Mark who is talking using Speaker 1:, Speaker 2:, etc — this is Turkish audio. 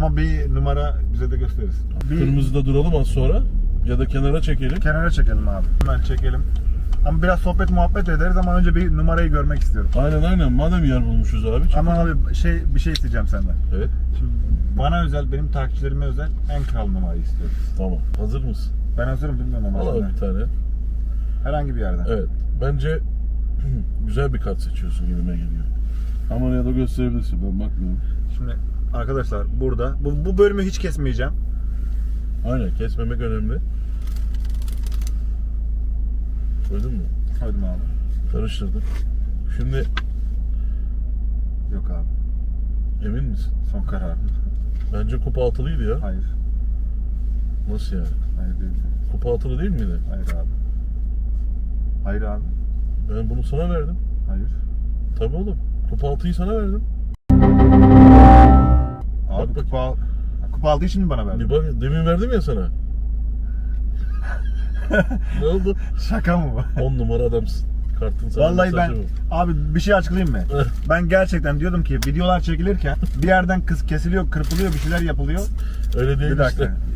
Speaker 1: Ama bir numara bize de gösteririz. Bir
Speaker 2: Kırmızıda duralım az sonra. Ya da kenara çekelim.
Speaker 1: kenara çekelim abi. Hemen çekelim. Ama biraz sohbet muhabbet ederiz ama önce bir numarayı görmek istiyorum.
Speaker 2: Aynen aynen. Madem yer bulmuşuz abi. çık.
Speaker 1: Ama abi şey bir şey isteyeceğim senden.
Speaker 2: Evet.
Speaker 1: Şimdi bana özel, benim takipçilerime özel en kral numarayı istiyorum.
Speaker 2: Tamam. Hazır mısın?
Speaker 1: Ben hazırım bilmiyorum ama.
Speaker 2: Al abi bir tane.
Speaker 1: Herhangi bir yerden.
Speaker 2: Evet. Bence güzel bir kart seçiyorsun gibime geliyor. Ama ya da gösterebilirsin. Ben bakmıyorum.
Speaker 1: Şimdi arkadaşlar burada bu, bu bölümü hiç kesmeyeceğim.
Speaker 2: Aynen. Kesmemek önemli. Koydun mu?
Speaker 1: Hadi abi.
Speaker 2: Karıştırdık. Şimdi
Speaker 1: Yok abi.
Speaker 2: emin misin?
Speaker 1: Son karar.
Speaker 2: Bence kupa altılıydı ya.
Speaker 1: Hayır.
Speaker 2: Nasıl yani?
Speaker 1: Hayır değil.
Speaker 2: Kupa altılı değil miydi?
Speaker 1: Hayır abi. Hayır abi.
Speaker 2: Ben bunu sana verdim.
Speaker 1: Hayır.
Speaker 2: Tabii oğlum. Kupa altıyı sana verdim.
Speaker 1: Kupa, al- kupa aldığı için mi bana verdin?
Speaker 2: Bir bak demin verdim ya sana. ne oldu?
Speaker 1: Şaka mı bu?
Speaker 2: 10 numara adamsın. Kartın sana
Speaker 1: Vallahi ben
Speaker 2: bu.
Speaker 1: abi bir şey açıklayayım mı? Ben gerçekten diyordum ki videolar çekilirken bir yerden kız kesiliyor, kırpılıyor, bir şeyler yapılıyor.
Speaker 2: Öyle değil
Speaker 1: Bir dakika.
Speaker 2: işte.